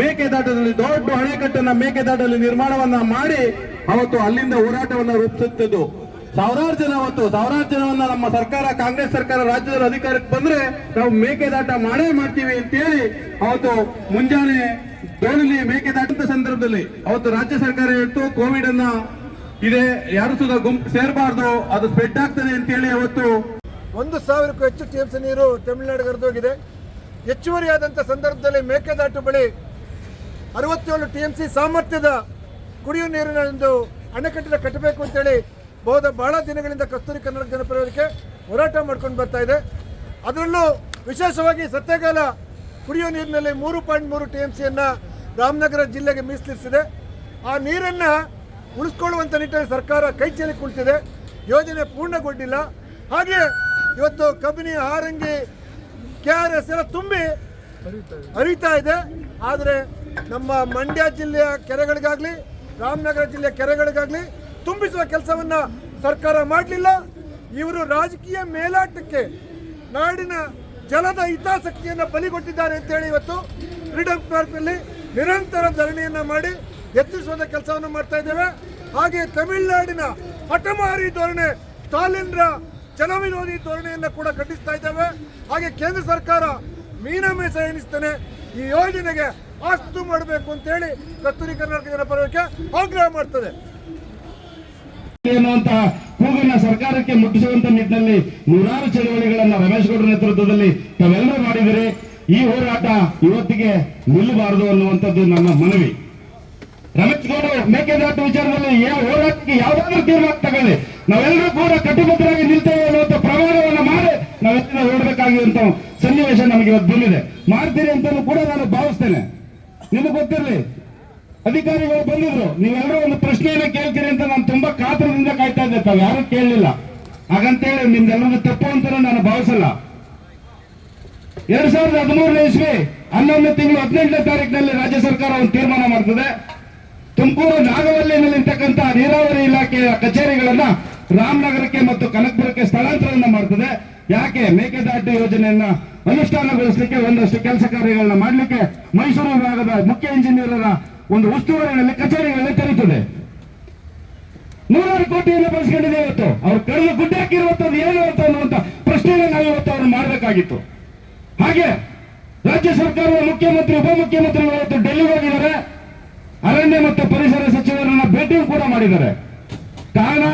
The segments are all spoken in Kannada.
ಮೇಕೆದಾಟದಲ್ಲಿ ದೊಡ್ಡ ಅಣೆಕಟ್ಟನ್ನ ಮೇಕೆದಾಟದಲ್ಲಿ ನಿರ್ಮಾಣವನ್ನ ಮಾಡಿ ಅವತ್ತು ಅಲ್ಲಿಂದ ಹೋರಾಟವನ್ನ ರೂಪಿಸುತ್ತಿದ್ದು. ಸಾವಿರಾರು ಜನ ಅವತ್ತು, ಸಾವಿರಾರು ಜನವನ್ನ ನಮ್ಮ ಸರ್ಕಾರ, ಕಾಂಗ್ರೆಸ್ ಸರ್ಕಾರ ರಾಜ್ಯದ ಅಧಿಕಾರಕ್ಕೆ ಬಂದ್ರೆ ನಾವು ಮೇಕೆದಾಟ ಮಾಡೇ ಮಾಡ್ತೀವಿ ಅಂತೇಳಿ ಅವತ್ತು ಮುಂಜಾನೆ ದೋಣಿಲಿ ಮೇಕೆದಾಟದ ಸಂದರ್ಭದಲ್ಲಿ ಅವತ್ತು ರಾಜ್ಯ ಸರ್ಕಾರ ಹೇಳ್ತು ಕೋವಿಡ್ ಅನ್ನ ಇದೆ, ಯಾರು ಸುಧಾ ಗುಂಪು ಸೇರಬಾರ್ದು, ಅದು ಸ್ಪ್ರೆಡ್ ಆಗ್ತದೆ ಅಂತೇಳಿ ಅವತ್ತು ಒಂದು ಸಾವಿರಕ್ಕೂ ಹೆಚ್ಚು ಟಿಎಂಸಿ ನೀರು ತಮಿಳುನಾಡಿಗೆ ಹರಿದೋಗಿದೆ ಹೆಚ್ಚುವರಿಯಾದಂಥ ಸಂದರ್ಭದಲ್ಲಿ ಮೇಕೆದಾಟು ಬಳಿ ಅರವತ್ತೇಳು ಟಿ ಎಂ ಸಿ ಸಾಮರ್ಥ್ಯದ ಕುಡಿಯುವ ನೀರಿನ ಒಂದು ಅಣೆಕಟ್ಟಿನ ಕಟ್ಟಬೇಕು ಅಂತೇಳಿ ಬಹುದ ಬಹಳ ದಿನಗಳಿಂದ ಕಸ್ತೂರಿ ಕನ್ನಡ ಜನಪರಕ್ಕೆ ಹೋರಾಟ ಮಾಡ್ಕೊಂಡು ಬರ್ತಾ ಇದೆ. ಅದರಲ್ಲೂ ವಿಶೇಷವಾಗಿ ಸತ್ಯಕಾಲ ಕುಡಿಯುವ ನೀರಿನಲ್ಲಿ ಮೂರು ಪಾಯಿಂಟ್ ಮೂರು ಟಿ ಎಂ ಸಿಯನ್ನು ರಾಮನಗರ ಜಿಲ್ಲೆಗೆ ಮೀಸಲಿರಿಸಿದೆ. ಆ ನೀರನ್ನು ಉಳಿಸ್ಕೊಳ್ಳುವಂಥ ನಿಟ್ಟಿನಲ್ಲಿ ಸರ್ಕಾರ ಕೈ ಚೆಲ್ಲಿ ಕುಳಿತಿದೆ. ಯೋಜನೆ ಪೂರ್ಣಗೊಂಡಿಲ್ಲ. ಹಾಗೆ ಇವತ್ತು Kabini, Harangi, K R S ಎಲ್ಲ ತುಂಬಿ ಹರಿತಾ ಇದೆ. ಆದರೆ ನಮ್ಮ ಮಂಡ್ಯ ಜಿಲ್ಲೆಯ ಕೆರೆಗಳಿಗಾಗಲಿ, ರಾಮನಗರ ಜಿಲ್ಲೆಯ ಕೆರೆಗಳಿಗಾಗಲಿ ತುಂಬಿಸುವ ಕೆಲಸವನ್ನ ಸರ್ಕಾರ ಮಾಡಲಿಲ್ಲ. ಇವರು ರಾಜಕೀಯ ಮೇಲಾಟಕ್ಕೆ ನಾಡಿನ ಜಲದ ಹಿತಾಸಕ್ತಿಯನ್ನು ಬಲಿಗೊಟ್ಟಿದ್ದಾರೆ ಅಂತೇಳಿ ಇವತ್ತು ಫ್ರೀಡಂ ಪಾರ್ಕ್ನಲ್ಲಿ ನಿರಂತರ ಧರಣಿಯನ್ನು ಮಾಡಿ ಎತ್ತಿಸುವಂತ ಕೆಲಸವನ್ನು ಮಾಡ್ತಾ ಇದ್ದೇವೆ. ಹಾಗೆ ತಮಿಳುನಾಡಿನ ಹಠಮಾರಿ ಧೋರಣೆ, ಸ್ಟಾಲಿನ್ರ ಜನವಿರೋಧಿ ಧೋರಣೆಯನ್ನು ಕೂಡ ಖಂಡಿಸ್ತಾ ಇದ್ದೇವೆ. ಹಾಗೆ ಕೇಂದ್ರ ಸರ್ಕಾರ ಮೀನ ಮೇಸ ಎಣಿಸ್ತಾನೆ. ಈ ಯೋಜನೆಗೆ ಆಸ್ತು ಮಾಡಬೇಕು ಅಂತ ಹೇಳಿ ಕಸ್ತೂರಿ ಕರ್ನಾಟಕ ಜನಪರಕ್ಕೆ ಆಗ್ರಹ ಮಾಡ್ತದೆ. ಅಂತ ಕೂಗನ್ನ ಸರ್ಕಾರಕ್ಕೆ ಮುಟ್ಟಿಸುವಂತ ನಿಟ್ಟಿನಲ್ಲಿ ನೂರಾರು ಚಳವಳಿಗಳನ್ನ ರಮೇಶ್ ಗೌಡರ ನೇತೃತ್ವದಲ್ಲಿ ತಾವೆಲ್ಲರೂ ಮಾಡಿದರೆ. ಈ ಹೋರಾಟ ಇವತ್ತಿಗೆ ನಿಲ್ಲಬಾರದು ಅನ್ನುವಂಥದ್ದು ನನ್ನ ಮನವಿ. ರಮೇಶ್ ಗೌಡರು, ಮೇಕೆದಾಟು ವಿಚಾರದಲ್ಲಿ ಯಾವ ಹೋರಾಟಕ್ಕೆ ಯಾವ್ದಾದ್ರೂ ತೀರ್ಮಾನ ತಗೊಳ್ಳಿ. ನಾವೆಲ್ಲರೂ ಕೂಡ ಕಟ್ಟುಬದ್ಧರಾಗಿ ನಿಲ್ತೇವೆ ಅನ್ನುವಂಥ ಪ್ರಮಾಣವನ್ನು ಮಾಡಿ ನಾವೆಲ್ಲ ಹೊರಡಬೇಕಾಗಿರುವಂತ ಸನ್ನಿವೇಶ ನಮಗೆ ಇವತ್ತು ಬಂದಿದೆ. ಮಾಡ್ತೀರಿ ಅಂತಲೂ ಕೂಡ ನಾನು ಭಾವಿಸ್ತೇನೆ. ನಿಮಗೆ ಗೊತ್ತಿರಲಿ. ಅಧಿಕಾರಿಗಳು ಬಂದಿದ್ರು. ನೀವೆಲ್ಲರೂ ಒಂದು ಪ್ರಶ್ನೆಯನ್ನ ಕೇಳ್ತೀರಿ ಅಂತ ನಾನು ತುಂಬಾ ಕಾತರದಿಂದ ಕಾಯ್ತಾ ಇದ್ದೆ ತಾವು. ಯಾರು ಕೇಳಲಿಲ್ಲ. ಹಾಗಂತೇಳಿ ನಿಮ್ದೆಲ್ಲರೂ ತಪ್ಪು ಅಂತ ನಾನು ಭಾವಿಸಲ್ಲ. ಎರಡ್ ಸಾವಿರದ ಹದಿಮೂರನೇ ಇಸ್ವಿ ಹನ್ನೊಂದು ತಿಂಗಳು ಹದಿನೆಂಟನೇ ತಾರೀಕಿನಲ್ಲಿ ರಾಜ್ಯ ಸರ್ಕಾರ ಒಂದು ತೀರ್ಮಾನ ಮಾಡ್ತದೆ. ತುಮಕೂರು ನಾಗವಲ್ಲಿನಲ್ಲಿ ಇರ್ತಕ್ಕಂತಹ ನೀರಾವರಿ ಇಲಾಖೆಯ ಕಚೇರಿಗಳನ್ನ ರಾಮನಗರಕ್ಕೆ ಮತ್ತು ಕನಕಪುರಕ್ಕೆ ಸ್ಥಳಾಂತರವನ್ನ ಮಾಡ್ತದೆ. ಯಾಕೆ? ಮೇಕೆದಾಟು ಯೋಜನೆಯನ್ನ ಅನುಷ್ಠಾನಗೊಳಿಸಲಿಕ್ಕೆ ಒಂದಷ್ಟು ಕೆಲಸ ಕಾರ್ಯಗಳನ್ನ ಮಾಡಲಿಕ್ಕೆ ಮೈಸೂರು ವಿಭಾಗದ ಮುಖ್ಯ ಇಂಜಿನಿಯರರ ಒಂದು ಉಸ್ತುವಾರಿಗಳಲ್ಲಿ, ಕಚೇರಿಗಳಲ್ಲಿ ತೆರೀತದೆ ನೂರಾರು ಕೋಟಿಯನ್ನು ಬಳಸ್ಕೊಂಡಿದೆ ಇವತ್ತು. ಅವ್ರು ಕಳೆದು ಗುಡ್ಡ ಹಾಕಿರುವಂತದ್ದು ಏನು ಅಂತ ಅನ್ನುವಂತ ಪ್ರಶ್ನೆಯನ್ನು ನಾವು ಇವತ್ತು ಅವ್ರು ಮಾಡಬೇಕಾಗಿತ್ತು. ಹಾಗೆ ರಾಜ್ಯ ಸರ್ಕಾರದ ಮುಖ್ಯಮಂತ್ರಿ, ಉಪಮುಖ್ಯಮಂತ್ರಿಗಳು ಇವತ್ತು ಡೆಲ್ಲಿಗೆ ಹೋಗಿದ್ದಾರೆ. ಅರಣ್ಯ ಮತ್ತು ಪರಿಸರ ಸಚಿವರನ್ನ ಭೇಟಿಯೂ ಕೂಡ ಮಾಡಿದ್ದಾರೆ. ಕಾರಣ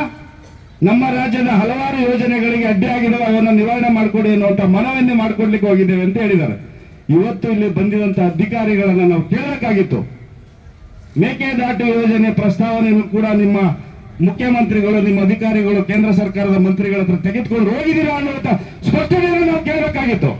ನಮ್ಮ ರಾಜ್ಯದ ಹಲವಾರು ಯೋಜನೆಗಳಿಗೆ ಅಡ್ಡಿಯಾಗಿರುವ ಅವನ್ನು ನಿವಾರಣೆ ಮಾಡಿಕೊಡಿ ಅನ್ನುವಂತ ಮನವಿಯನ್ನು ಮಾಡಿಕೊಡ್ಲಿಕ್ಕೆ ಹೋಗಿದ್ದೇವೆ ಅಂತ ಹೇಳಿದ್ದಾರೆ. ಇವತ್ತು ಇಲ್ಲಿ ಬಂದಿರುವಂತ ಅಧಿಕಾರಿಗಳನ್ನು ನಾವು ಕೇಳಬೇಕಾಗಿತ್ತು ಮೇಕೆದಾಟು ಯೋಜನೆ ಪ್ರಸ್ತಾವನೆಯನ್ನು ಕೂಡ ನಿಮ್ಮ ಮುಖ್ಯಮಂತ್ರಿಗಳು, ನಿಮ್ಮ ಅಧಿಕಾರಿಗಳು, ಕೇಂದ್ರ ಸರ್ಕಾರದ ಮಂತ್ರಿಗಳ ಹತ್ರ ತೆಗೆದುಕೊಂಡು ಹೋಗಿದ್ದೀರಾ ಅನ್ನುವಂತ ಸ್ಪಷ್ಟನೆಯನ್ನು ನಾವು ಕೇಳಬೇಕಾಗಿತ್ತು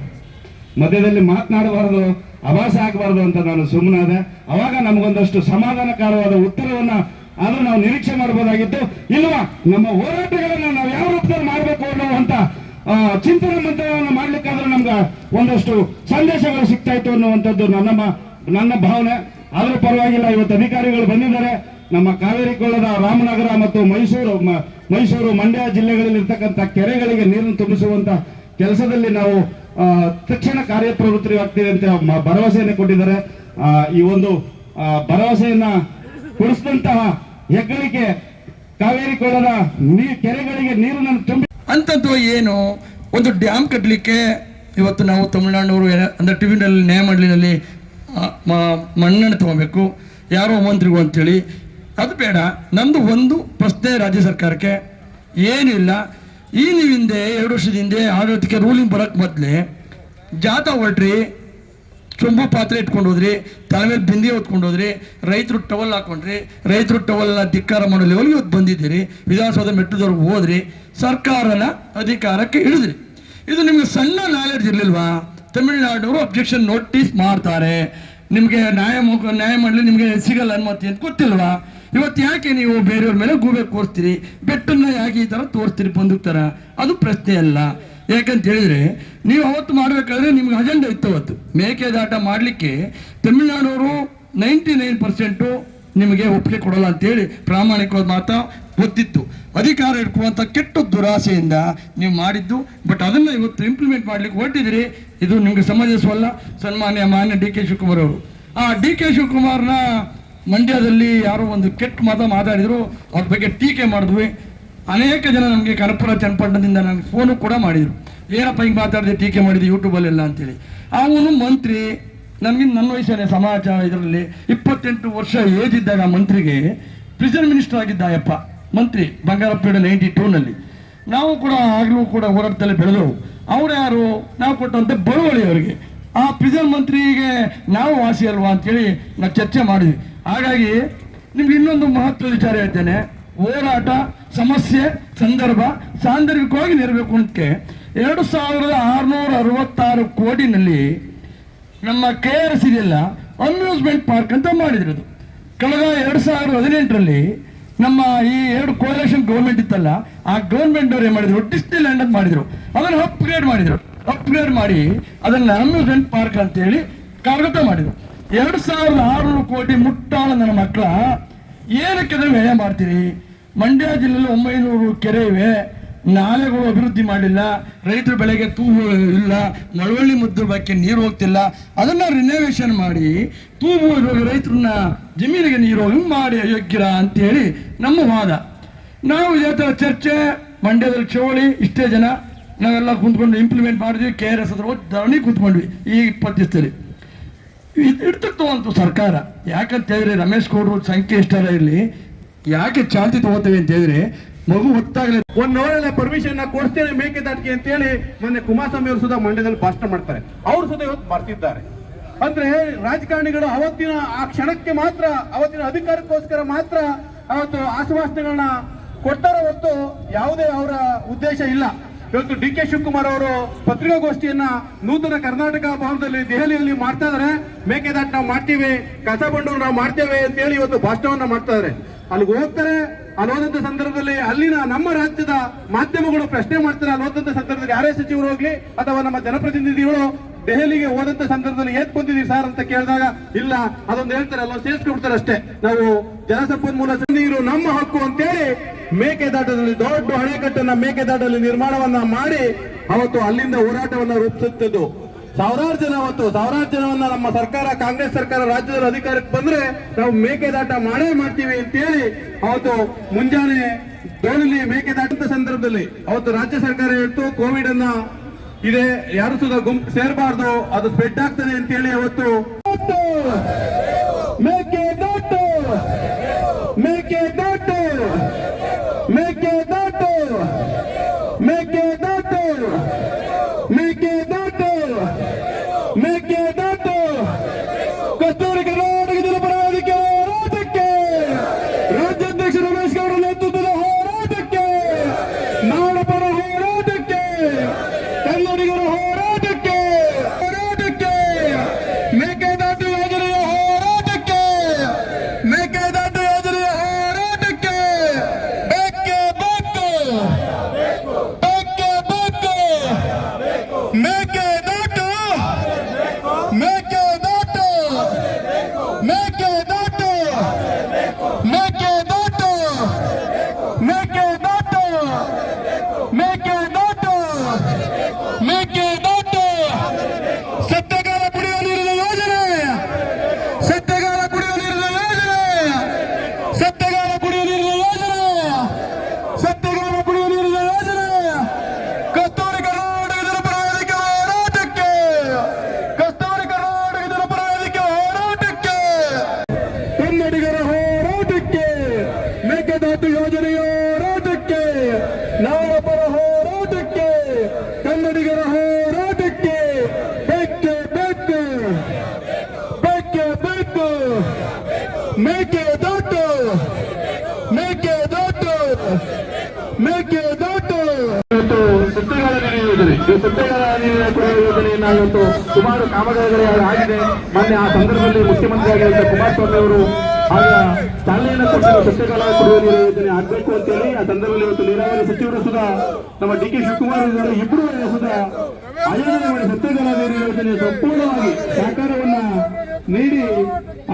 ಮಧ್ಯದಲ್ಲಿ ಮಾತನಾಡಬಾರದು, ಅಭಾಸ ಆಗಬಾರದು ಅಂತ ನಾನು ಸುಮ್ಮನಾದೆ. ಅವಾಗ ನಮಗೊಂದಷ್ಟು ಸಮಾಧಾನಕಾರವಾದ ಉತ್ತರವನ್ನ ಆದ್ರೂ ನಾವು ನಿರೀಕ್ಷೆ ಮಾಡಬಹುದಾಗಿತ್ತು ಇಲ್ಲವಾ ನಮ್ಮ ಹೋರಾಟಗಳನ್ನ ನಾವು ಯಾವ ರೂಪದಲ್ಲಿ ಮಾಡಬೇಕು ಅನ್ನುವಂತ ಚಿಂತನೆ ಮಂತ್ರವನ್ನು ಮಾಡ್ಲಿಕ್ಕಾದ್ರೂ ನಮ್ಗೆ ಒಂದಷ್ಟು ಸಂದೇಶಗಳು ಸಿಗ್ತಾ ಇತ್ತು ಅನ್ನುವಂಥದ್ದು ನನ್ನ ನನ್ನ ಭಾವನೆ. ಆದ್ರೂ ಪರವಾಗಿಲ್ಲ, ಇವತ್ತು ಅಧಿಕಾರಿಗಳು ಬಂದಿದ್ದಾರೆ. ನಮ್ಮ ಕಾವೇರಿ ಕೊಳ್ಳದ ರಾಮನಗರ ಮತ್ತು ಮೈಸೂರು ಮೈಸೂರು ಮಂಡ್ಯ ಜಿಲ್ಲೆಗಳಲ್ಲಿ ಇರ್ತಕ್ಕಂಥ ಕೆರೆಗಳಿಗೆ ನೀರನ್ನು ತುಂಬಿಸುವಂತ ಕೆಲಸದಲ್ಲಿ ನಾವು ತಕ್ಷಣ ಕಾರ್ಯಪ್ರವೃತ್ತಿ ಆಗ್ತೀವಿ ಅಂತ ಭರವಸೆಯನ್ನು ಕೊಟ್ಟಿದ್ದಾರೆ. ಈ ಒಂದು ಭರವಸೆಯನ್ನ ಕೊಡಿಸಿದಂತಹ ಹೆಗ್ಗಳಿಕೆ ಕಾವೇರಿ ಕೊಳ್ಳದ ನೀರು ಕೆರೆಗಳಿಗೆ ನೀರನ್ನು ತುಂಬಿ ಅಂಥದ್ದು ಏನು? ಒಂದು ಡ್ಯಾಮ್ ಕಟ್ಟಲಿಕ್ಕೆ ಇವತ್ತು ನಾವು ತಮಿಳುನಾಡಿನವರು ಅಂದರೆ ಅಂದ್ರೆ ಟಿ ವಿನಲ್ಲಿ ನ್ಯಾಯಮಂಡಲಿನಲ್ಲಿ ಆ, ಮ- ಮಣ್ಣನ್ನು ತಗೋಬೇಕು. ಯಾರೋ ಮಂತ್ರಿಗೂ ಅಂತೇಳಿ ಅದು ಬೇಡ. ನಂದು ಒಂದು ಪ್ರಶ್ನೆ ರಾಜ್ಯ ಸರ್ಕಾರಕ್ಕೆ. ಏನಿಲ್ಲ ಈ ನೀವು ಹಿಂದೆ ಎರಡು ವರ್ಷದ ಹಿಂದೆ ಆಡಳಿತಕ್ಕೆ ರೂಲಿಂಗ್ ಬರೋಕ್ಕೆ ಮೊದಲೇ ಜಾಥಾ ಹೊರಟ್ರಿ. ಚೊಂಬು ಪಾತ್ರೆ ಇಟ್ಕೊಂಡು ಹೋದ್ರಿ, ತಲೆ ಮೇಲೆ ಬಿಂದಿ ಹೊತ್ಕೊಂಡು ಹೋದ್ರಿ, ರೈತರು ಟವಲ್ ಹಾಕೊಂಡ್ರಿ, ರೈತರು ಟವಲ್ನ ಧಿಕ್ಕಾರ ಮಾಡೋ ಲೆವೆಲ್ಗೆ ಇವತ್ತು ಬಂದಿದ್ದೀರಿ. ವಿಧಾನಸೌಧ ಮೆಟ್ಟದವ್ರಿಗೆ ಹೋದ್ರಿ, ಸರ್ಕಾರನ ಅಧಿಕಾರಕ್ಕೆ ಇಳಿದ್ರಿ. ಇದು ನಿಮ್ಗೆ ಸಣ್ಣ ನಾಲೆಡ್ಜ್ ಇರಲಿಲ್ವಾ? ತಮಿಳುನಾಡವರು ಅಬ್ಜೆಕ್ಷನ್ ನೋಟಿಸ್ ಮಾಡ್ತಾರೆ. ನಿಮಗೆ ನ್ಯಾಯ ನ್ಯಾಯ ಮಾಡಲಿ ನಿಮಗೆ ಸಿಗಲ್ಲ ಅನುಮತಿ ಅಂತ ಗೊತ್ತಿಲ್ವಾ? ಇವತ್ತು ಯಾಕೆ ನೀವು ಬೇರೆಯವ್ರ ಮೇಲೆ ಗೂಬೆ ಕೋರ್ಸ್ತೀರಿ? ಬೆಟ್ಟನ್ನ ಯಾಕೆ ಈ ಥರ ತೋರಿಸ್ತೀರಿ ಬಂದೂಕ್ ಥರ ಅದು ಪ್ರಶ್ನೆ ಅಲ್ಲ. ಯಾಕಂತ ಹೇಳಿದ್ರೆ ನೀವು ಅವತ್ತು ಮಾಡಬೇಕಾದ್ರೆ ನಿಮ್ಗೆ ಅಜೆಂಡಾ ಇತ್ತು ಅವತ್ತು. ಮೇಕೆದಾಟ ಮಾಡಲಿಕ್ಕೆ ತಮಿಳುನಾಡವರು ನೈಂಟಿ ನೈನ್ ಪರ್ಸೆಂಟು ನಿಮಗೆ ಒಪ್ಪಿಗೆ ಕೊಡಲ್ಲ ಅಂತೇಳಿ ಪ್ರಾಮಾಣಿಕವಾದ ಮಾತಾ ಗೊತ್ತಿತ್ತು ಅಧಿಕಾರ ಇಟ್ಕೊಳ್ಳುವಂಥ ಕೆಟ್ಟ ದುರಾಸೆಯಿಂದ ನೀವು ಮಾಡಿದ್ದು ಬಟ್ ಅದನ್ನು ಇವತ್ತು ಇಂಪ್ಲಿಮೆಂಟ್ ಮಾಡ್ಲಿಕ್ಕೆ ಹೊರಟಿದ್ರಿ ಇದು ನಿಮಗೆ ಸಮಂಜಸವಲ್ಲ ಸನ್ಮಾನ್ಯ ಮಾನ್ಯ ಡಿ ಕೆ ಶಿವಕುಮಾರ್ ಅವರು. ಆ ಡಿ ಕೆ ಶಿವಕುಮಾರ್ನ ಮಂಡ್ಯದಲ್ಲಿ ಯಾರೋ ಒಂದು ಕೆಟ್ಟ ಮತ ಮಾತಾಡಿದ್ರು, ಅವ್ರ ಬಗ್ಗೆ ಟೀಕೆ ಮಾಡಿದ್ವಿ. ಅನೇಕ ಜನ ನಮಗೆ ಕನಪುರ ಚನ್ನಪಟ್ಟಣದಿಂದ ನನಗೆ ಫೋನು ಕೂಡ ಮಾಡಿದರು. ಏನಪ್ಪ ಹಿಂಗೆ ಮಾತಾಡಿದೆ ಟೀಕೆ ಮಾಡಿದೆ ಯೂಟ್ಯೂಬಲ್ಲೆಲ್ಲ ಅಂತೇಳಿ. ಅವನು ಮಂತ್ರಿ ನನಗೆ ನನ್ನ ವಯಸ್ಸೇನೆ ಸಮಾಜ ಇದರಲ್ಲಿ ಇಪ್ಪತ್ತೆಂಟು ವರ್ಷ ಏಜ್ ಇದ್ದಾಗ ಮಂತ್ರಿಗೆ ಪ್ರಿಸನ್ ಮಿನಿಸ್ಟರ್ ಆಗಿದ್ದ ಅಯ್ಯಪ್ಪ ಮಂತ್ರಿ ಬಂಗಾರಪ್ಪೇಡ ನೈಂಟಿ ಟೂನಲ್ಲಿ ನಾವು ಕೂಡ ಆಗಲೂ ಕೂಡ ಹೋರಾಟದಲ್ಲಿ ಬೆಳೆದವು. ಅವರು ಯಾರು? ನಾವು ಕೊಟ್ಟಂತೆ ಬಳುವಳಿ ಅವರಿಗೆ. ಆ ಪ್ರಿಸನ್ ಮಂತ್ರಿಗೆ ನಾವು ವಾಸಿ ಅಲ್ವಾ ಅಂತೇಳಿ ನಾವು ಚರ್ಚೆ ಮಾಡಿದ್ವಿ. ಹಾಗಾಗಿ ನಿಮ್ಗೆ ಇನ್ನೊಂದು ಮಹತ್ವದ ವಿಚಾರ ಹೇಳ್ತೇನೆ. ಹೋರಾಟ ಸಮಸ್ಯೆ, ಸಂದರ್ಭ ಸಾಂದರ್ಭಿಕವಾಗಿ ನೆರಬೇಕು ಅಂತಕ್ಕೆ ಎರಡು ಸಾವಿರದ ಆರುನೂರ ಅರವತ್ತಾರು ಕೋಟಿನಲ್ಲಿ ನಮ್ಮ ಕೆ ಆರ್ ಎಸ್ ಇದೆಯಲ್ಲ ಅಮ್ಯೂಸ್ಮೆಂಟ್ ಪಾರ್ಕ್ ಅಂತ ಮಾಡಿದ್ರು ಕಳೆದ ಎರಡು ಸಾವಿರದ ಹದಿನೆಂಟರಲ್ಲಿ ನಮ್ಮ ಈ ಎರಡು ಕೋಲೇಷನ್ ಗೌರ್ಮೆಂಟ್ ಇತ್ತಲ್ಲ, ಆ ಗೌರ್ಮೆಂಟ್ ಅವ್ರು ಏನು ಮಾಡಿದ್ರು? ಡಿಸ್ನಿ ಲ್ಯಾಂಡ್ ಅಂತ ಮಾಡಿದ್ರು. ಅದನ್ನು ಅಪ್ಗ್ರೇಡ್ ಮಾಡಿದರು. ಅಪ್ಗ್ರೇಡ್ ಮಾಡಿ ಅದನ್ನ ಅಮ್ಯೂಸ್ಮೆಂಟ್ ಪಾರ್ಕ್ ಅಂತೇಳಿ ಕಾರ್ಗತ ಮಾಡಿದ್ರು. ಎರಡು ಸಾವಿರದ ಆರುನೂರು ಕೋಟಿ ಮುಟ್ಟಾಳ ನನ್ನ ಮಕ್ಕಳ, ಏನಕ್ಕೆ ಅದನ್ನು ವ್ಯಯ ಮಾಡ್ತೀರಿ? ಮಂಡ್ಯ ಜಿಲ್ಲೆಯಲ್ಲಿ ಒಂಬೈನೂರು ಕೆರೆ ಇವೆ. ನಾಲೆಗಳು ಅಭಿವೃದ್ಧಿ ಮಾಡಿಲ್ಲ. ರೈತರ ಬೆಳೆಗೆ ತೂಬು ಇಲ್ಲ. ನಳವಳ್ಳಿ ಮುದ್ದು ಬಗ್ಗೆ ನೀರು ಹೋಗ್ತಿಲ್ಲ. ಅದನ್ನ ರಿನೋವೇಷನ್ ಮಾಡಿ ತೂಬು ಇರುವ ರೈತರನ್ನ ಜಮೀನಿಗೆ ನೀರು ಹೋಗಿ ಮಾಡಿ ಯೋಗ್ಯರ ಅಂತೇಳಿ ನಮ್ಮ ವಾದ. ನಾವು ಇದೇ ಥರ ಚರ್ಚೆ, ಮಂಡ್ಯದಲ್ಲಿ ಚೋಳಿ ಇಷ್ಟೇ ಜನ. ನಾವೆಲ್ಲ ಕುಂತ್ಕೊಂಡು ಇಂಪ್ಲಿಮೆಂಟ್ ಮಾಡಿದ್ವಿ. ಕೆ ಆರ್ ಎಸ್ ಹತ್ರ ಹೋಗಿ ಧರಣಿ ಕೂತ್ಕೊಂಡ್ವಿ ಈ ಇಪ್ಪತ್ತು ದಿವಸದಲ್ಲಿ ಇದು ಅಂತ ಸರ್ಕಾರ. ಯಾಕಂತ ಹೇಳಿದ್ರೆ ರಮೇಶ್ ಗೌಡರು ಸಂಖ್ಯೆ ಇಷ್ಟರ ಇರಲಿ ಯಾಕೆ ಚಾಲ್ತಿ ತಗೋತೇವೆ ಅಂತ ಹೇಳಿದ್ರೆ ಮಗು ಹೊತ್ತಾಗಲಿ ಒಂದ್ ನೋಡಲ್ಲ ಪರ್ಮಿಷನ್ ನಾ ಕೊಡ್ತೇನೆ ಮೇಕೆದಾಟಿಗೆ ಅಂತ ಹೇಳಿ ಮೊನ್ನೆ ಕುಮಾರಸ್ವಾಮಿ ಅವರು ಸುಧಾ ಮಂಡ್ಯದಲ್ಲಿ ಭಾಷಣ ಮಾಡ್ತಾರೆ. ಅವ್ರು ಸುಧಾ ಇವತ್ತು ಬರ್ತಿದ್ದಾರೆ. ಅಂದ್ರೆ ರಾಜಕಾರಣಿಗಳು ಅವತ್ತಿನ ಆ ಕ್ಷಣಕ್ಕೆ ಮಾತ್ರ, ಅವತ್ತಿನ ಅಧಿಕಾರಕ್ಕೋಸ್ಕರ ಮಾತ್ರ ಅವತ್ತು ಆಶ್ವಾಸನೆಗಳನ್ನ ಕೊಟ್ಟಾರ ಹೊತ್ತು ಯಾವುದೇ ಅವರ ಉದ್ದೇಶ ಇಲ್ಲ. ಇವತ್ತು ಡಿ ಕೆ ಶಿವಕುಮಾರ್ ಅವರು ಪತ್ರಿಕಾಗೋಷ್ಠಿಯನ್ನ ನೂತನ ಕರ್ನಾಟಕ ಭವನದಲ್ಲಿ ದೆಹಲಿಯಲ್ಲಿ ಮಾಡ್ತಾ ಇದಾರೆ. ಮೇಕೆದಾಟ್ ನಾವು ಮಾಡ್ತೀವಿ, ಕಸ ಬಂಡೂರು ನಾವು ಮಾಡ್ತೇವೆ ಅಂತ ಹೇಳಿ ಇವತ್ತು ಭಾಷಣವನ್ನ ಮಾಡ್ತಾ ಇದಾರೆ. ಅಲ್ಲಿಗೆ ಹೋಗ್ತಾರೆ ಹೋದಂತ ಸಂದರ್ಭದಲ್ಲಿ ಅಲ್ಲಿನ ನಮ್ಮ ರಾಜ್ಯದ ಮಾಧ್ಯಮಗಳು ಪ್ರಶ್ನೆ ಮಾಡ್ತಾರೆ ಹೋದಂತ ಸಂದರ್ಭದಲ್ಲಿ ಯಾರೇ ಸಚಿವರು ಹೋಗ್ಲಿ ಅಥವಾ ನಮ್ಮ ಜನಪ್ರತಿನಿಧಿಗಳು ದೆಹಲಿಗೆ ಹೋದಂತ ಸಂದರ್ಭದಲ್ಲಿ ಏತ್ ಬಂದಿದ್ದೀವಿ ಸರ್ ಅಂತ ಕೇಳಿದಾಗ, ಇಲ್ಲ, ಅದೊಂದು ಹೇಳ್ತಾರೆ, ಅಲ್ಲೊಂದು ಸೇರಿಸ್ಕೊಡ್ತಾರೆ ಅಷ್ಟೇ. ನಾವು ಜಲಸಂಪನ್ಮೂಲ ನೀರು ನಮ್ಮ ಹಕ್ಕು ಅಂತೇಳಿ ಮೇಕೆದಾಟದಲ್ಲಿ ದೊಡ್ಡ ಅಣೆಕಟ್ಟನ್ನ ಮೇಕೆದಾಟದಲ್ಲಿ ನಿರ್ಮಾಣವನ್ನ ಮಾಡಿ ಅವತ್ತು ಅಲ್ಲಿಂದ ಹೋರಾಟವನ್ನ ರೂಪಿಸುತ್ತಿದ್ದು. ಸಾವಿರಾರು ಜನ ಅವತ್ತು ಸಾವಿರಾರು ಜನವನ್ನ ನಮ್ಮ ಸರ್ಕಾರ, ಕಾಂಗ್ರೆಸ್ ಸರ್ಕಾರ ರಾಜ್ಯದಲ್ಲಿ ಅಧಿಕಾರಕ್ಕೆ ಬಂದ್ರೆ ನಾವು ಮೇಕೆದಾಟ ಮಾಡೇ ಮಾಡ್ತೀವಿ ಅಂತೇಳಿ ಅವತ್ತು ಮುಂಜಾನೆ ದೋಣಿಲಿ ಮೇಕೆದಾಟದ ಸಂದರ್ಭದಲ್ಲಿ ಅವತ್ತು ರಾಜ್ಯ ಸರ್ಕಾರ ಹೇಳ್ತು ಕೋವಿಡ್ ಅನ್ನ ಇದೆ, ಯಾರು ಸುದ ಗುಂಪು ಸೇರಬಾರ್ದು, ಅದು ಸ್ಪ್ರೆಡ್ ಆಗ್ತದೆ ಅಂತೇಳಿ ಅವತ್ತು. ಮೇಕೆದಾಟು! ಮೇಕೆದಾಟು! ಮೇಕೆದಾಟು! ಮೇಕೆದಾಟು! ಮೇಕೆದಾಟು ಸತ್ಯಗಾಲ ಕುಡಿಯುವ ನೀರಿನ ಯೋಜನೆ. ಸತ್ಯಗಾಲ ಕುಡಿಯುವ ನೀರಿನ ಯೋಜನೆ. ಸತ್ಯಗಾಲ ಕುಡಿಯುವ ನೀರಿನ ಯೋಜನೆ. ಸತ್ಯಗಾಲ ಕುಡಿಯುವ ನೀರಿನ ಯೋಜನೆ. ಕಸ್ತೂರಿ ಕರ್ನಾಟಕ ಜನಪರ ಹೋರಾಟಕ್ಕೆ. ಕಸ್ತೂರಿ ಕರ್ನಾಟಕ ಜನಪರ ಹೋರಾಟಕ್ಕೆ. ಕನ್ನಡಿಗರ ಹೋರಾಟಕ್ಕೆ ಮೇಕೆದಾಟು ಯೋಜನೆಯ ಹೋರಾಟಕ್ಕೆ. ನಾಡಪರ ಹೋರಾಟಕ್ಕೆ ಕನ್ನಡಿಗರ ಹೋರಾಟಕ್ಕೆ ಬೇಕೇ ಬೇಕು ಬೇಕೇ ಬೇಕು ಮೇಕೆದಾಟು ಮೇಕೆದಾಟು ಮೇಕೆದಾಟು ಇವತ್ತು ನೀರು ಯೋಜನೆ. ಈ ಸತ್ಯಗಾಲ ನೀರಿನ ಕುಡಿಯುವ ಯೋಜನೆಯನ್ನ ಇವತ್ತು ಸುಮಾರು ಕಾಮಗಾರಿಗಳು ಆಗಿದೆ. ಮೊನ್ನೆ ಆ ಸಂದರ್ಭದಲ್ಲಿ ಮುಖ್ಯಮಂತ್ರಿ ಆಗಿದ್ದ ಕುಮಾರಸ್ವಾಮಿ ಅವರು ಆಗ ಚಾಲನೆಯನ್ನು ಕೊಟ್ಟಿರುವ ಸತ್ಯಗಾಲ ಕುಡಿಯುವ ನೀರು ಯೋಜನೆ ಅಂತ ಅಂತೇಳಿ ಆ ಸಂದರ್ಭದಲ್ಲಿ ಇವತ್ತು ನೀರಾವರಿ ಸಚಿವರು ಸುಧಾ ನಮ್ಮ ಡಿ ಕೆ ಶಿವಕುಮಾರ್ ಇಬ್ಬರು ಸುಧಾ ಆಯೋಜನೆ ಮಾಡಿ ಸತ್ಯಗಾಲ ನೀರು ಯೋಜನೆ ಸಂಪೂರ್ಣವಾಗಿ ಸಹಕಾರವನ್ನ ನೀಡಿ,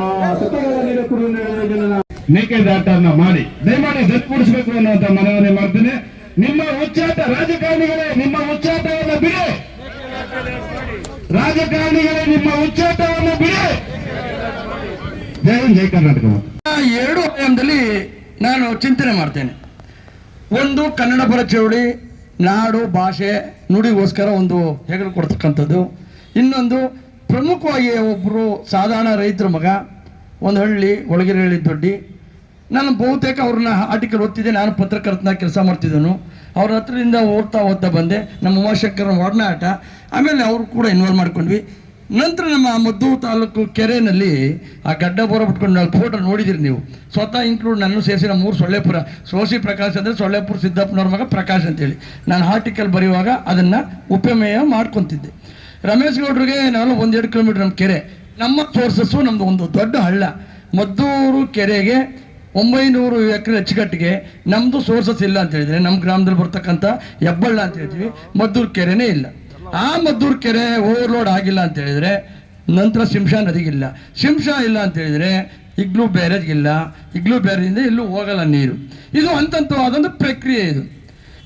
ಆ ಸತ್ಯಗಾಲ ನೀರು ಕುಡಿಯುವ ಯೋಜನೆ ಮೇಕೆದಾಟನ್ನ ಮಾಡಿ, ದಯಮಾಡಿ ಸರಿಪಡಿಸಬೇಕು ಅನ್ನುವಂತ ಮನವರಿ ಮಾಡ್ತೇನೆ. ನಿಮ್ಮ ಉಚ್ಚಾಟ ರಾಜಕಾರಣಿಗಳೇ, ನಿಮ್ಮ ಉಚ್ಚಾಟವನ್ನು ಬಿಡಿ. ರಾಜಕಾರಣಿಗಳೇ, ನಿಮ್ಮ ಉಚ್ಚಾಟವನ್ನು ಬಿಡಿ. ಜಯ ಕರ್ನಾಟಕ. ಎರಡು ಆಯಾಮದಲ್ಲಿ ನಾನು ಚಿಂತನೆ ಮಾಡ್ತೇನೆ. ಒಂದು ಕನ್ನಡ ಪರ ಚಳುವಳಿ, ನಾಡು, ಭಾಷೆ, ನುಡಿಗೋಸ್ಕರ ಒಂದು ಹೆಗಲು ಕೊಡ್ತಕ್ಕಂಥದ್ದು. ಇನ್ನೊಂದು ಪ್ರಮುಖವಾಗಿ ಒಬ್ಬರು ಸಾಧಾರಣ ರೈತರ ಮಗ, ಒಂದು ಹಳ್ಳಿ ಒಳಗಿರಹಳ್ಳಿ ದೊಡ್ಡಿ ನಾನು ಬಹುತೇಕ ಅವ್ರನ್ನ ಆರ್ಟಿಕಲ್ ಓದ್ತಿದ್ದೆ. ನಾನು ಪತ್ರಕರ್ತನ ಕೆಲಸ ಮಾಡ್ತಿದ್ದನು. ಅವ್ರ ಹತ್ರದಿಂದ ಓದ್ತಾ ಓದ್ತಾ ಬಂದೆ. ನಮ್ಮ ಉಮಾಶಂಕರ ಒಡನಾಟ ಆಮೇಲೆ ಅವರು ಕೂಡ ಇನ್ವಾಲ್ವ್ ಮಾಡ್ಕೊಂಡ್ವಿ. ನಂತರ ನಮ್ಮ ಮದ್ದೂರು ತಾಲೂಕು ಕೆರೆಯಲ್ಲಿ ಆ ಗಡ್ಡ ಬೋರ ಬಿಟ್ಕೊಂಡು ನಾವು ಫೋಟೋ ನೋಡಿದಿರಿ ನೀವು. ಸ್ವತಃ ಇನ್ಕ್ಲೂಡ್ ನನ್ನ ಸೇರಿಸಿ ನಮ್ಮ ಊರು ಸೊಳ್ಳೆಪುರ. ಸೋಸಿ ಪ್ರಕಾಶ್ ಅಂದರೆ ಸೊಳ್ಳೆಪುರ ಸಿದ್ದಪ್ಪನವ್ರ ಮಗ ಪ್ರಕಾಶ್ ಅಂತೇಳಿ. ನಾನು ಆರ್ಟಿಕಲ್ ಬರೆಯುವಾಗ ಅದನ್ನು ಉಪಮೇಯ ಮಾಡ್ಕೊತಿದ್ದೆ. ರಮೇಶ್ ಗೌಡ್ರಿಗೆ ನಾವೆಲ್ಲ ಒಂದೆರಡು ಕಿಲೋಮೀಟರ್ ನಮ್ಮ ಕೆರೆ. ನಮ್ಮ ಸೋರ್ಸಸ್ಸು ನಮ್ಮದು ಒಂದು ದೊಡ್ಡ ಹಳ್ಳ. ಮದ್ದೂರು ಕೆರೆಗೆ ಒಂಬೈನೂರು ಎಕರೆ ಅಚ್ಚುಕಟ್ಟಿಗೆ ನಮ್ಮದು ಸೋರ್ಸಸ್ ಇಲ್ಲ ಅಂತ ಹೇಳಿದ್ರೆ ನಮ್ಮ ಗ್ರಾಮದಲ್ಲಿ ಬರ್ತಕ್ಕಂಥ ಹೆಬ್ಬಳ್ಳ ಅಂತ ಹೇಳ್ತೀವಿ. ಮದ್ದೂರು ಕೆರೆನೇ ಇಲ್ಲ. ಆ ಮದ್ದೂರು ಕೆರೆ ಓವರ್ಲೋಡ್ ಆಗಿಲ್ಲ ಅಂತ ಹೇಳಿದ್ರೆ ನಂತರ ಶಿಂಷಾ ನದಿಗಿಲ್ಲ. ಶಿಂಷಾ ಇಲ್ಲ ಅಂತ ಹೇಳಿದ್ರೆ ಇಗ್ಲೂ ಬ್ಯಾರೇಜ್ಗಿಲ್ಲ. ಇಗ್ಲೂ ಬ್ಯಾರೇಜಿಂದ ಇಲ್ಲೂ ಹೋಗಲ್ಲ ನೀರು. ಇದು ಹಂತಂತವಾದೊಂದು ಪ್ರಕ್ರಿಯೆ ಇದು.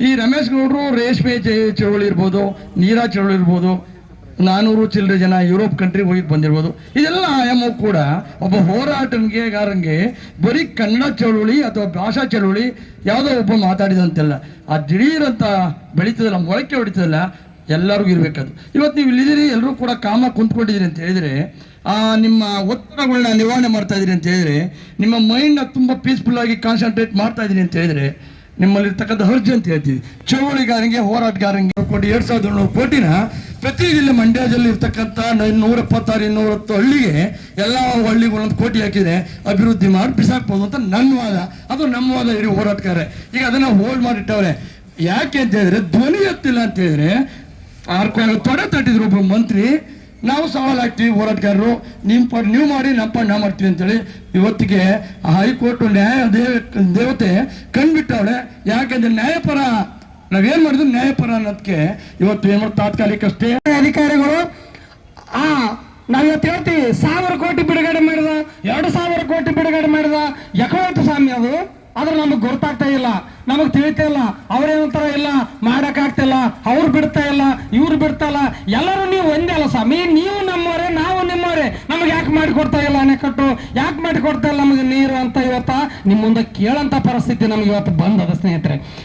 ಈ ರಮೇಶ್ ಗೌಡರು ರೇಷ್ಮೆ ಚಳುವಳಿ ಇರ್ಬೋದು ನೀರಾ ಚಳುವಳಿ ಇರ್ಬೋದು ನಾನೂರು ಚಿಲ್ಲರೆ ಜನ ಯುರೋಪ್ ಕಂಟ್ರಿ ಹೋಗಿ ಬಂದಿರ್ಬೋದು. ಇದೆಲ್ಲ ಆಯಾಮು ಕೂಡ ಒಬ್ಬ ಹೋರಾಟಗಾರನಿಗೆ ಬರೀ ಕನ್ನಡ ಚಳುವಳಿ ಅಥವಾ ಭಾಷಾ ಚಳುವಳಿ ಯಾವುದೋ ಒಬ್ಬ ಮಾತಾಡಿದಂತೆಲ್ಲ. ಆ ದಿಢೀರಂತ ಬೆಳೀತದಲ್ಲ, ಮೊಳಕೆ ಹೊಡಿತದಲ್ಲ, ಎಲ್ಲರಿಗೂ ಇರಬೇಕದು. ಇವತ್ತು ನೀವು ಇಲ್ಲಿದ್ದೀರಿ, ಎಲ್ಲರೂ ಕೂಡ ಕಾಮ ಕುಂತ್ಕೊಂಡಿದ್ದೀರಿ ಅಂತ ಹೇಳಿದರೆ, ಆ ನಿಮ್ಮ ಒತ್ತಡಗಳನ್ನ ನಿವಾರಣೆ ಮಾಡ್ತಾ ಇದ್ದೀರಿ ಅಂತ ಹೇಳಿದರೆ, ನಿಮ್ಮ ಮೈಂಡ್ನ ತುಂಬ ಪೀಸ್ಫುಲ್ಲಾಗಿ ಕಾನ್ಸಂಟ್ರೇಟ್ ಮಾಡ್ತಾ ಇದ್ದೀನಿ ಅಂತ ಹೇಳಿದರೆ ನಿಮ್ಮಲ್ಲಿರ್ತಕ್ಕಂಥ ಹರ್ಜಿ ಅಂತ ಹೇಳ್ತೀವಿ. ಚಳುವಳಿಗಾರನಿಗೆ ಹೋರಾಟಗಾರನಿಗೆ ಕೊಟ್ಟು ಎರಡು ಸಾವಿರದ ಏಳ್ನೂರು ಕೋಟಿನ ಪ್ರತಿ ಜಿಲ್ಲೆ ಮಂಡ್ಯದಲ್ಲಿ ಇರ್ತಕ್ಕಂಥ ನೂರ ಎಪ್ಪತ್ತಾರು ಇನ್ನೂರ ಹತ್ತು ಹಳ್ಳಿಗೆ ಎಲ್ಲ ಹಳ್ಳಿಗೆ ಕೋಟಿ ಹಾಕಿದೆ. ಅಭಿವೃದ್ಧಿ ಮಾಡಿ ಬಿಸಾಕ್ಬೋದು ಅಂತ ನನ್ನ ವಾದ. ಅದು ನಮ್ಮ ವಾದ, ಇಡೀ ಹೋರಾಟಗಾರ ಈಗ ಅದನ್ನ ಹೋಲ್ಡ್ ಮಾಡಿಟ್ಟವ್ರೆ. ಯಾಕೆ ಅಂತ ಹೇಳಿದ್ರೆ ಧ್ವನಿ ಎತ್ತಿಲ್ಲ ಅಂತ ಹೇಳಿದ್ರೆ ಆರ್ಕೊಂಡು ತೊಡೆ ತಟ್ಟಿದ್ರು ಒಬ್ಬ ಮಂತ್ರಿ. ನಾವು ಸವಾಲ್ ಹಾಕ್ತೀವಿ ಹೋರಾಟಗಾರರು ನಿಮ್ಮ ಪಡ್ ನೀವು ಮಾಡಿ ನಮ್ಮ ಪಡ್ ನಾವು ಮಾಡ್ತೀವಿ ಅಂತೇಳಿ ಇವತ್ತಿಗೆ ಹೈಕೋರ್ಟ್ ನ್ಯಾಯ ದೇವ ದೇವತೆ ಕಣ್ಬಿಟ್ಟವಳೆ. ಯಾಕಂದ್ರೆ ನ್ಯಾಯಪರ, ನಾವೇನು ಮಾಡಿದ್ರು ನ್ಯಾಯಪರ ಅನ್ನೋದಕ್ಕೆ ಇವತ್ತು ಏನು ತಾತ್ಕಾಲಿಕ ಅಷ್ಟೇ. ಅಧಿಕಾರಿಗಳು, ಆ ನಾವಿವತ್ತು ಹೇಳ್ತೀವಿ, ಸಾವಿರ ಕೋಟಿ ಬಿಡುಗಡೆ ಮಾಡಿದ, ಎರಡು ಸಾವಿರ ಕೋಟಿ ಬಿಡುಗಡೆ ಮಾಡಿದ, ಯಕವಂತ ಸ್ವಾಮಿ ಅದು. ಆದ್ರೆ ನಮಗೆ ಗೊತ್ತಾಗ್ತಾ ಇಲ್ಲ. ನಮಗೆ ತಿಳಿತಾ ಇಲ್ಲ. ಅವ್ರೇನಂತಾರ ಇಲ್ಲ ಮಾಡಕ್ ಆಗ್ತಿಲ್ಲ ಅವ್ರು ಬಿಡ್ತಾ ಇಲ್ಲ, ಇವ್ರು ಬಿಡ್ತಾ ಇಲ್ಲ. ಎಲ್ಲರೂ ನೀವು ಒಂದೇ ಅಲ್ಲ ಸ್ವಾಮಿ. ನೀವು ನಮ್ಮವರೇ, ನಾವು ನಿಮ್ಮವರೇ. ನಮಗೆ ಯಾಕೆ ಮಾಡಿ ಕೊಡ್ತಾ ಇಲ್ಲ ಅಣೆಕಟ್ಟು? ಯಾಕೆ ಮಾಡಿ ಕೊಡ್ತಾ ಇಲ್ಲ ನಮಗೆ ನೀರು ಅಂತ ಇವತ್ತ? ನಿಮ್ಮ ಮುಂದೆ ಕೇಳಂತ ಪರಿಸ್ಥಿತಿ ನಮ್ಗೆ ಇವತ್ತು ಬಂದದ ಸ್ನೇಹಿತರೆ.